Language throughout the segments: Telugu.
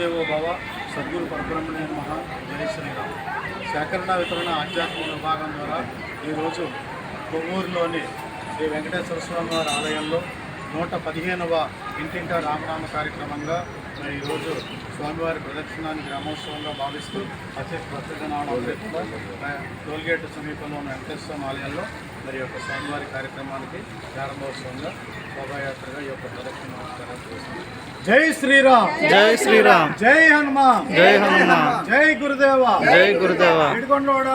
మాతృదేవో భవ సద్గురు పరబ్రహ్మణ్య మహా జయ శ్రీరామ్. సేకరణ వితరణ ఆధ్యాత్మిక విభాగం ద్వారా ఈరోజు కొవ్వూరులోని శ్రీ వెంకటేశ్వర స్వామి వారి ఆలయంలో నూట పదిహేనవ ఇంటింటా రామనామ కార్యక్రమంగా మరి ఈరోజు స్వామివారి ప్రదక్షిణాన్ని గ్రామోత్సవంగా భావిస్తూ అత్యంత ప్రసిద్ధనామలో టోల్గేట్ సమీపంలో ఉన్న వెంకటేశ్వర ఆలయంలో మరి యొక్క స్వామివారి కార్యక్రమానికి ప్రారంభోత్సవంగా శోభాయాత్రగా ఈ యొక్క ప్రదక్షిణ జై శ్రీరామ్! జై శ్రీరామ్! జై హనుమాన్! జై హనుమాన్! జై గురుదేవ! జై గురుదేవ!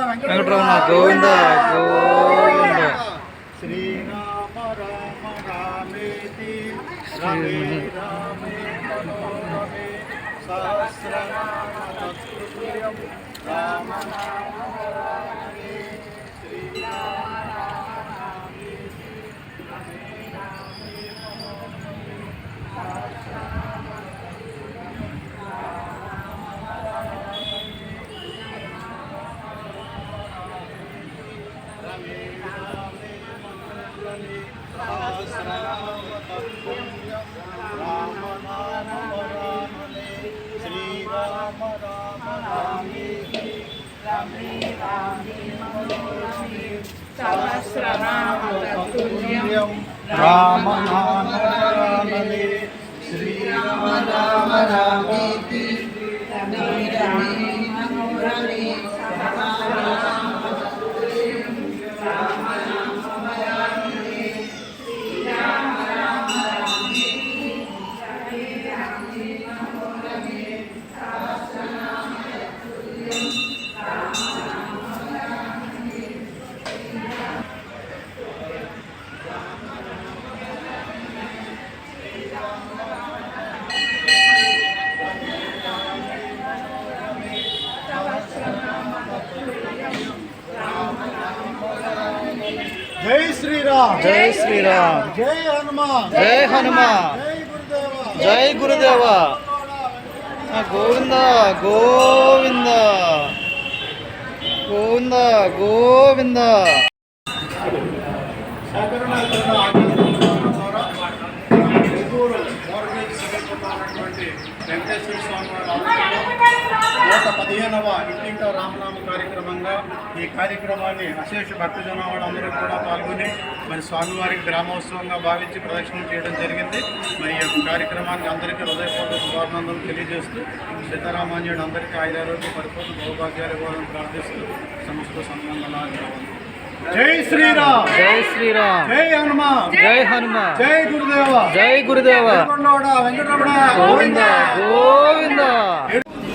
వెంకటరమణ గోవింద గోవింద! శ్రీరామ రామ రామేతి రమే సహస్రనామ రమే రామే మనోరమే సహస్రనామ తత్తుల్యం రామ నామ వరాననే శ్రీరామ రామ రామేతి జై శ్రీరామ్. జై హనుమాన్. జై హనుమాన్. జై గురుదేవ. గోవింద గోవింద. గోవింద గోవింద. ఉన్నటువంటి వెంకటేశ్వర స్వామి వారి నూట పదిహేనవ ఇంటింట రామనామ కార్యక్రమంగా ఈ కార్యక్రమాన్ని అశేష భక్తజన వాళ్ళందరూ కూడా పాల్గొని మరి స్వామివారికి గ్రామోత్సవంగా భావించి ప్రదక్షిణ చేయడం జరిగింది. మరి ఈ యొక్క కార్యక్రమానికి అందరికీ హృదయపూర్వక శుభాభినందనలు తెలియజేస్తూ సీతారామాన్యుడు అందరికీ ఆయురారోగ్య పరిపూర్ణ భౌభాగ్యాలు ఇవ్వాలని ప్రార్థిస్తూ సమస్త సంబంధాలు జై శ్రీరామ్. జై శ్రీరామ్. జై హనుమాన్. జై హనుమాన్. జై గురుదేవ. జై గురుదేవ. వెంకటరమణ? గోవింద. గోవింద.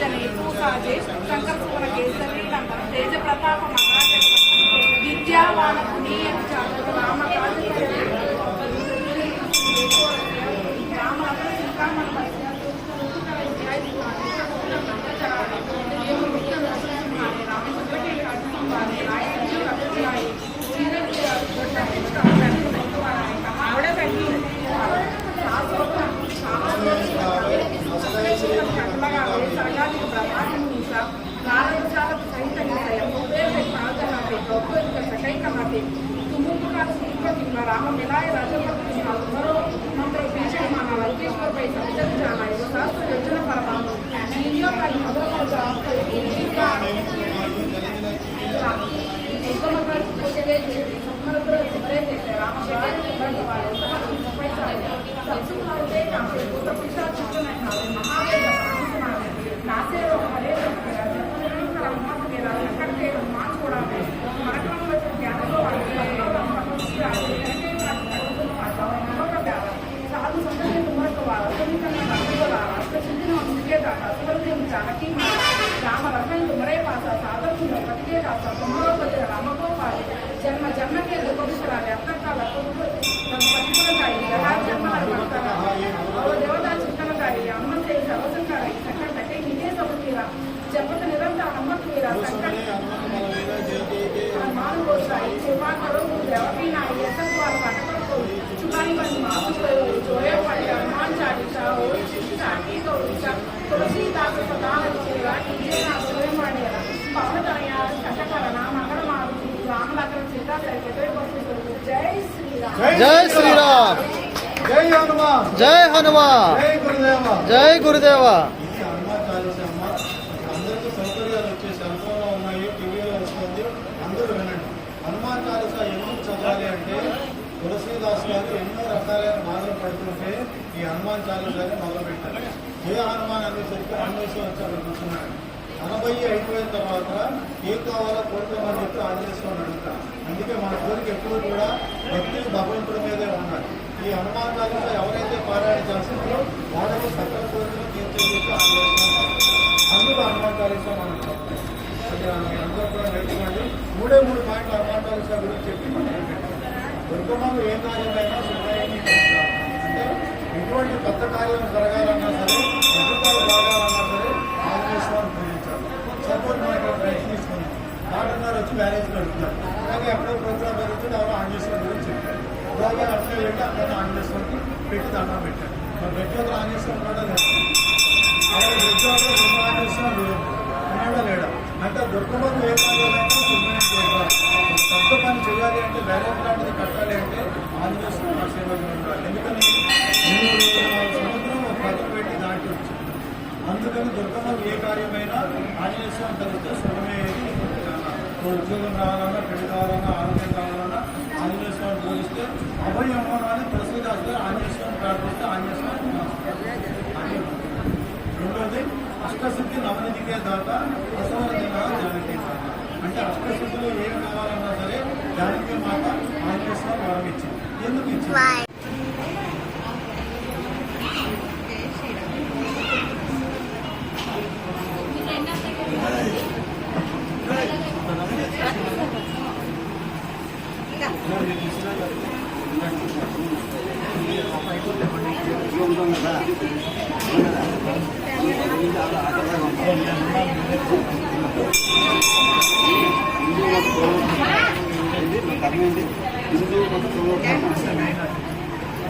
జనేతూసాజే రామ जाती है यहाँ पर रखा है तुम्हारे पास आता तुम पटके का జై శ్రీరామ్. జై హనుమాన్. జై హనుమాన్. జై గురుదేవ జై గురుదేవ ఇది హనుమాన్ చాలీసా అమ్మ అందరికీ సౌకర్యాలు వచ్చే సెల్ ఫోన్లో ఉన్నాయి టీవీలో వస్తుంది అందరూ వినండి హనుమాన్ చాలీసా ఎందుకు చదవాలి అంటే తులసీదాస్ గారు ఎన్నో రకాలైన బాధలు పడుతుంటే ఈ హనుమాన్ చాలీసాని మొదలుపెట్టారు ఏ హనుమాన్ అనేసరికి అన్వేషణ వచ్చారు కూర్చున్నాడు. నలభై అయిపోయిన తర్వాత ఏం కావాలో కోరుకోమని చెప్పి ఆంజనేశ్వరం అడుగుతాం. అందుకే మన కోరిక ఎప్పుడు కూడా భక్తులు భగవంతుడి మీదే ఉన్నారు. ఈ హనుమాన్ చాలీసా ఎవరైతే పారాయణ చేస్తున్నారో వాళ్ళకి సకల కోరికలు తీర్చని చెప్పి ఆంజనేశ్వరం అందుకు హనుమాన్ చాలీసా మనం చెప్తాం. అందరూ కూడా నేర్చుకోండి. మూడే మూడు పాయింట్లు హనుమాన్ చాలీసా గురించి చెప్పి మనం దుర్గమ్మకు ఏ కార్యమైనా సుఖాయాన్ని కలుగుతారు ఎటువంటి కొత్త కార్యం జరగాలన్నా సరే అద్భుతాలు జరగాలన్నా సరే ఆంజనేశ్వరం పూజించాలి. సపోర్ట్ మనం ఇక్కడ ప్రయత్నిస్తున్నాం నాటున్నారు వచ్చి మ్యారేజ్ కడుతున్నారు. అలాగే ఎక్కడో ప్రోగ్రామ్ జరుగుతుంది ఎవరో ఆంజేశ్వరం గురించి చెప్పారు. అలాగే అట్లా వెళ్ళి అక్కడ ఆంజేశ్వరికి పెట్టి దండం పెట్టారు. మరి ప్రతి ఆంజేశ్వరం కూడా లేదు అలాగే ఉద్యోగంలో సుబ్రహ్మణ్యేశ్వరం లేదు ఉన్నాడా లేడా? అంటే దుర్గమ్మకు ఏ కార్యాలైనా సుబ్రహ్మణ్యం చేయాలి పెద్ద పని చేయాలి అంటే వేరే లాంటిది కట్టాలి అంటే ఆంజనేశ్వరం ఆ సేవలు పెట్టి దాటి వచ్చింది అందుకని దుర్గమ్మ ఏ కార్యమైనా ఆంజనేశ్వరం స్వామి సుఖమే ఓ ఉద్యోగం రావాలన్నా పెళ్ళి కావాలన్నా ఆరోగ్యం కావాలన్నా ఆంజనేశ్వరం పూజిస్తే అభయ అవ్వాలని తులసిదాస్ గారు ఆంజనేశ్వరం ప్రార్థిస్తే ఆంజనేశ్వరం అని రెండోది అష్టసిద్ధి నవనిధికే దాత ప్రసవన జానకి అంటే అష్టసిద్ధులు ఏం కావాలన్నా సరే జానకి మాత ఆంజనేశ్వరం వరం ఇచ్చింది ఎందుకు ఇచ్చింది?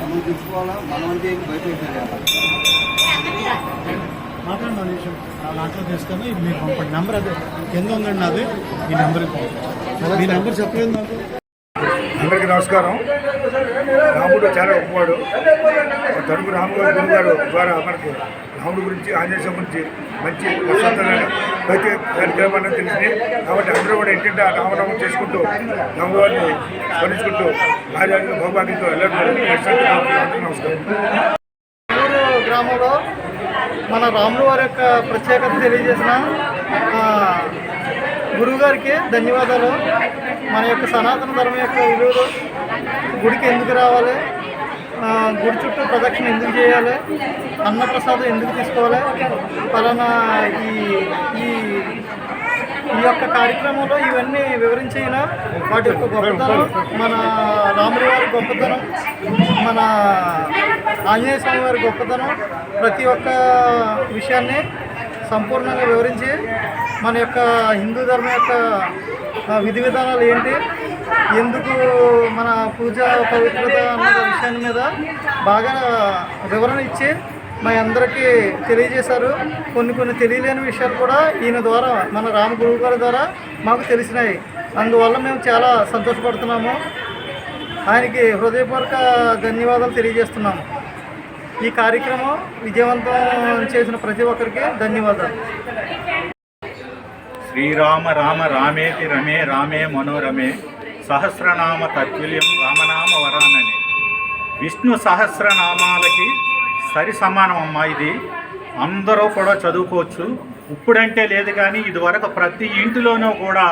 మనం తెచ్చుకోవాలా మనం అంటే బయట మాట్లాడండి నిమిషం. ఆ దాంట్లో తీసుకొని మీరు పంపండి. నెంబర్ అదే. కింద ఉందండి నాది. ఈ నెంబర్కి పంపండి. మీ నెంబర్ చెప్పలేదు నాకు. అందరికీ నమస్కారం. రాముడు చాలా గొప్పవాడు. తణుకు రాముడు గురుగారు ద్వారా మనకు రాముడి గురించి ఆంజనేయ గురించి మంచి ప్రశాంతమైన ప్రతి కార్యక్రమాన్ని తెలిసింది కాబట్టి అందరూ కూడా ఇంటింటా రామనామం చేసుకుంటూ రామవారిని స్మరించుకుంటూ రాజాన్ని భౌభాగ్యంతో వెళ్ళడం నమస్కారం. గ్రామంలో మన రాములు వారి యొక్క ప్రత్యేకత తెలియజేసిన గురువుగారికి ధన్యవాదాలు. మన యొక్క సనాతన ధర్మం యొక్క విలువలు గుడికి ఎందుకు రావాలి? గుడి చుట్టూ ప్రదక్షిణ ఎందుకు చేయాలి? అన్నప్రసాదం ఎందుకు తీసుకోవాలి? ఫలానా ఈ ఈ ఈ యొక్క కార్యక్రమంలో ఇవన్నీ వివరించిన వాటి యొక్క గొప్పతనం మన రాముడి వారి గొప్పతనం మన ఆంజనేయ స్వామి వారి గొప్పతనం ప్రతి ఒక్క విషయాన్ని సంపూర్ణంగా వివరించి మన యొక్క హిందూ ధర్మం యొక్క విధి విధానాలు ఏంటి ఎందుకు మన పూజ పవిత్రత అన్న విషయాన్ని మీద బాగా వివరణ ఇచ్చి మా అందరికీ తెలియజేశారు. కొన్ని కొన్ని తెలియలేని విషయాలు కూడా ఈయన ద్వారా మన రామ గురువు గారి ద్వారా మాకు తెలిసినాయి. అందువల్ల మేము చాలా సంతోషపడుతున్నాము. ఆయనకి హృదయపూర్వక ధన్యవాదాలు తెలియజేస్తున్నాము. ఈ కార్యక్రమం విజయవంతం చేసిన ప్రతి ఒక్కరికి ధన్యవాదాలు. శ్రీరామ రామ రామేతి రమే రామే మనోరమే. సహస్రనామ తత్తుల్యం రామనామ వరానని విష్ణు సహస్రనామాలకి సరి సమానం అమ్మా ఇది. అందరూ కూడా చదువుకోవచ్చు. ఇప్పుడంటే లేదు కానీ ఇదివరకు ప్రతి ఇంటిలోనూ కూడా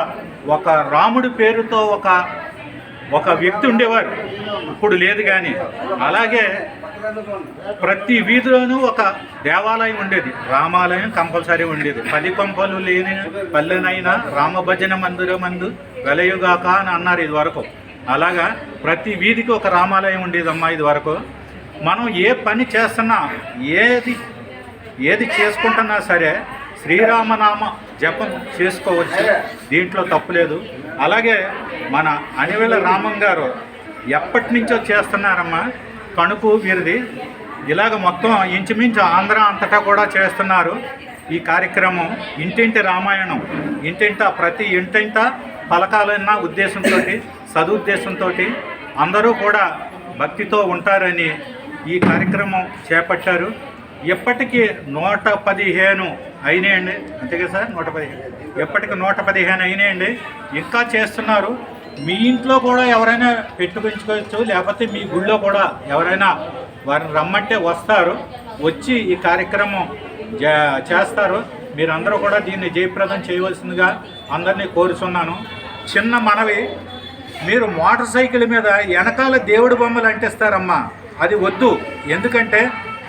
ఒక రాముడి పేరుతో ఒక ఒక వ్యక్తి ఉండేవారు. ఇప్పుడు లేదు కానీ. అలాగే ప్రతి వీధిలోనూ ఒక దేవాలయం ఉండేది. రామాలయం కంపల్సరీ ఉండేది. పది కొంపలు లేని పల్లెనైనా రామభజన మందిరమందు వెలయుగాక అని అన్నారు ఇది వరకు అలాగా ప్రతి వీధికి ఒక రామాలయం ఉండేదమ్మా ఇది వరకు మనం ఏ పని చేస్తున్నా ఏది ఏది చేసుకుంటున్నా సరే శ్రీరామనామ జపం చేసుకోవచ్చు. దీంట్లో తప్పులేదు అలాగే మన అనివెల రామం గారు ఎప్పటి నుంచో చేస్తున్నారమ్మా కణుపు వీరిది. ఇలాగ మొత్తం ఇంచుమించు ఆంధ్ర అంతటా కూడా చేస్తున్నారు ఈ కార్యక్రమం. ఇంటింటి రామాయణం. ఇంటింట ప్రతి ఇంటింట పలకాలన్న ఉద్దేశంతో సదుద్దేశంతో అందరూ కూడా భక్తితో ఉంటారని ఈ కార్యక్రమం చేపట్టారు. ఎప్పటికీ నూట పదిహేను అయినాయండి. అంతే కదా సార్? నూట పదిహేను. ఎప్పటికి నూట పదిహేను అయినాయండి. ఇంకా చేస్తున్నారు. మీ ఇంట్లో కూడా ఎవరైనా పెట్టుకుంచుకోవచ్చు లేకపోతే మీ గుళ్ళో కూడా ఎవరైనా వారిని రమ్మంటే వస్తారు వచ్చి ఈ కార్యక్రమం చేస్తారు. మీరందరూ కూడా దీన్ని జయప్రదం చేయవలసిందిగా అందరినీ కోరుచున్నాను. చిన్న మనవి మీరు మోటార్ సైకిల్ మీద వెనకాల దేవుడి బొమ్మలు అంటిస్తారమ్మా. అది వద్దు. ఎందుకంటే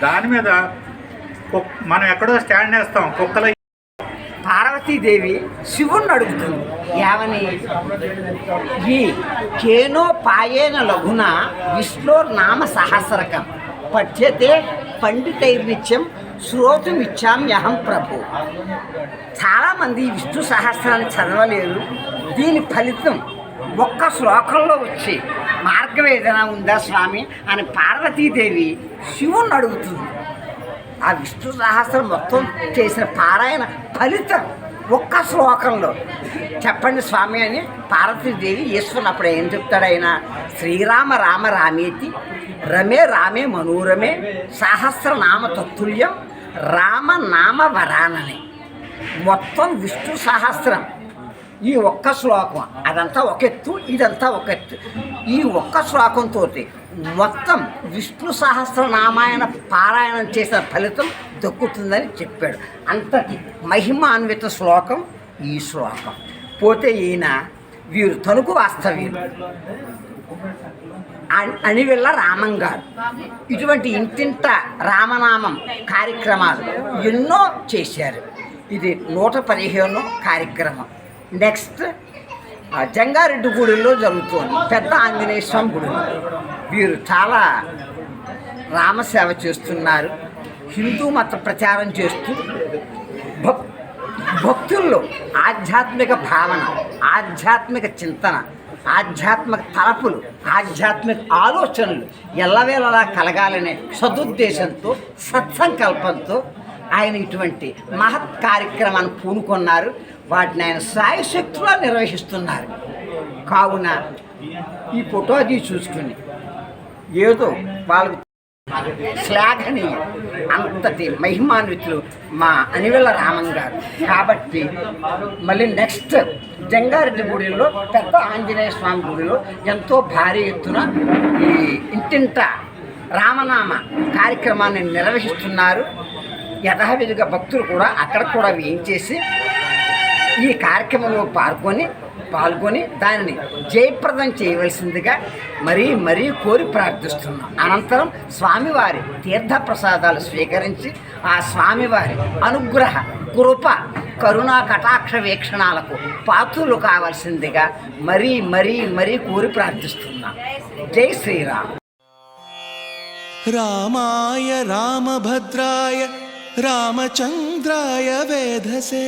దాని మీద మనం ఎక్కడో స్టాండ్ వేస్తాం కుక్కల పార్వతీదేవి శివుణ్ణి అడుగుతుంది. ఏమని ఈ కేనో పాయేన లఘున విష్ణోర్ నామ సహస్రకం పఠ్యతే పండితైర్నిత్యం శ్రోతుమిచ్చామ్యహం ప్రభు. చాలామంది విష్ణు సహస్రాన్ని చదవలేరు. దీని ఫలితం ఒక్క శ్లోకంలో వచ్చి మార్గం ఏదైనా ఉందా స్వామి? అని పార్వతీదేవి శివుణ్ణి అడుగుతుంది. ఆ విష్ణు సహస్రం మొత్తం చేసిన పారాయణ ఫలితం ఒక్క శ్లోకంలో. చెప్పండి స్వామి అని పార్వతీదేవి ఈశ్వరుని అప్పుడు ఏం చెప్తాడు ఆయన? శ్రీరామ రామ రామేతి రమే రామే మనోరమే సహస్రనామ తత్తుల్యం రామ నామ వరానని. మొత్తం విష్ణు సహస్రం. ఈ ఒక్క శ్లోకం అదంతా ఒక ఎత్తు ఇదంతా ఒక ఎత్తు. ఈ ఒక్క శ్లోకంతో మొత్తం విష్ణు సహస్రనామాయణ పారాయణం చేసిన ఫలితం దక్కుతుందని చెప్పాడు. అంతటి మహిమాన్విత శ్లోకం ఈ శ్లోకం. పోతే ఈయన వీరు తణుకు వాస్తవ్యులు. అణి- అణివెళ్ళ రామం గారు ఇటువంటి ఇంటింట రామనామం కార్యక్రమాలు ఎన్నో చేశారు. ఇది నూట పదిహేను కార్యక్రమం. నెక్స్ట్ జంగారెడ్డి గుడిలో జరుగుతుంది. పెద్ద ఆంజనేయ స్వామి గుడి. వీరు చాలా రామసేవ చేస్తున్నారు. హిందూ మత ప్రచారం చేస్తూ భక్ భక్తుల్లో ఆధ్యాత్మిక భావన ఆధ్యాత్మిక చింతన ఆధ్యాత్మిక తలపులు ఆధ్యాత్మిక ఆలోచనలు ఎల్లవేళలా కలగాలనే సదుద్దేశంతో సత్సంకల్పంతో ఆయన ఇటువంటి మహత్ కార్యక్రమాన్ని పూనుకున్నారు. వాటిని ఆయన సాయశక్తులా నిర్వహిస్తున్నారు. కావున ఈ ఫోటో అది చూసుకుని ఏదో వాళ్ళకు శ్లాఘనీయం. అంతటి మహిమాన్వితులు మా అనివెల రామం గారు. కాబట్టి మళ్ళీ నెక్స్ట్ జంగారెడ్డి గుడిలో పెద్ద ఆంజనేయ స్వామి గుడిలో ఎంతో భారీ ఎత్తున ఈ ఇంటింట రామనామ కార్యక్రమాన్ని నిర్వహిస్తున్నారు. యథావిధిగా భక్తులు కూడా అక్కడ కూడా వేయించేసి ఈ కార్యక్రమంలో పాల్గొని పాల్గొని దానిని జయప్రదం చేయవలసిందిగా మరీ మరీ కోరి ప్రార్థిస్తున్నాం. అనంతరం స్వామివారి తీర్థ ప్రసాదాలు స్వీకరించి ఆ స్వామివారి అనుగ్రహ కృప కరుణా కటాక్ష వీక్షణాలకు పాత్రులు కావాల్సిందిగా మరీ మరీ మరీ కోరి ప్రార్థిస్తున్నాం. జై శ్రీరామ్. రామాయ రామభద్రాయ రామచంద్రాయ వేధసే.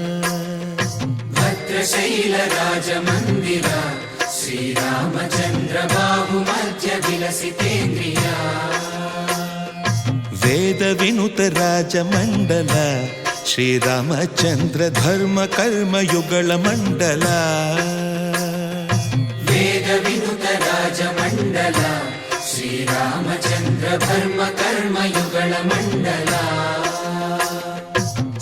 श्रीरामचन्द्र बाहुमध्य विलसितेन्द्रिया वेदविनुतराजमण्डल श्रीरामचन्द्र धर्म कर्मयुगलमण्डल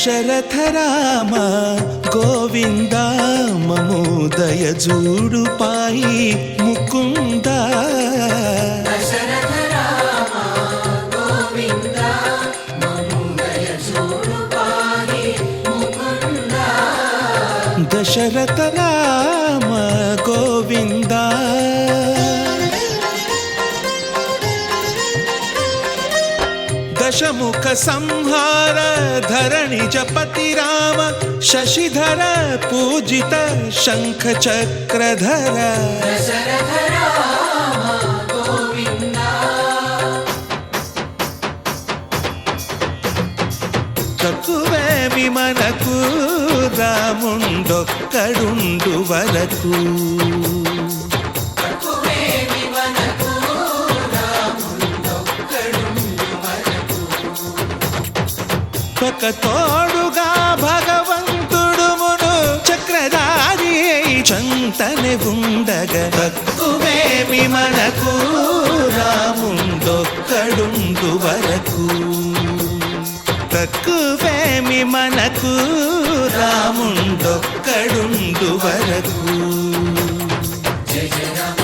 దశరథ రామ గోవింద మమోదయ జూడు పాయి ముకుంద. దశరథ రామ దశముఖ సంహార ధరణి జపతి రామ శశిధర పూజిత శంఖ చక్రధర తక్కువేమి మనకు రాముండొక్కడుండు వరకు ఒక తోడుగా భగవంతుడు మును చక్రధారి చంతని ఉండగ. ఉండగా తక్కువేమి మనకు రాముండొక్కడుండు వరకు. తక్కువేమి మనకు రాముండొక్కడుండు వరకు. పాహి